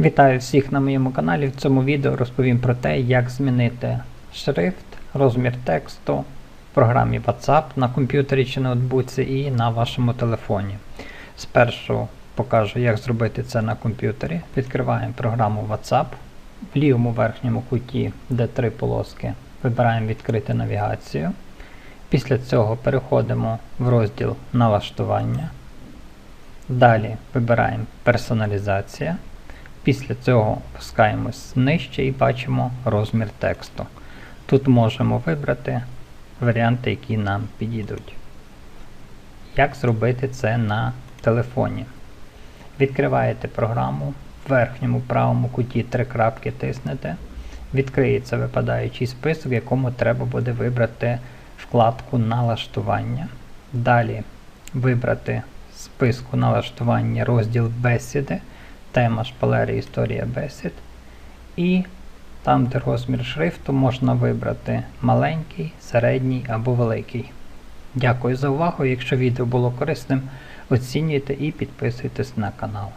Вітаю всіх на моєму каналі. В цьому відео розповім про те, як змінити шрифт, розмір тексту в програмі WhatsApp на комп'ютері чи ноутбуці і на вашому телефоні. Спершу покажу, як зробити це на комп'ютері. Відкриваємо програму WhatsApp. В лівому верхньому куті, де три полоски, вибираємо відкрити навігацію. Після цього переходимо в розділ налаштування. Далі вибираємо персоналізація. Після цього опускаємось нижче і бачимо розмір тексту. Тут можемо вибрати варіанти, які нам підійдуть. Як зробити це на телефоні? Відкриваєте програму, в верхньому правому куті три крапки тиснете. Відкриється випадаючий список, в якому треба буде вибрати вкладку налаштування. Далі вибрати списку налаштування розділ бесіди тема шпалери Історія бесід. І там, де розмір шрифту, можна вибрати маленький, середній або великий. Дякую за увагу. Якщо відео було корисним, оцінюйте і підписуйтесь на канал.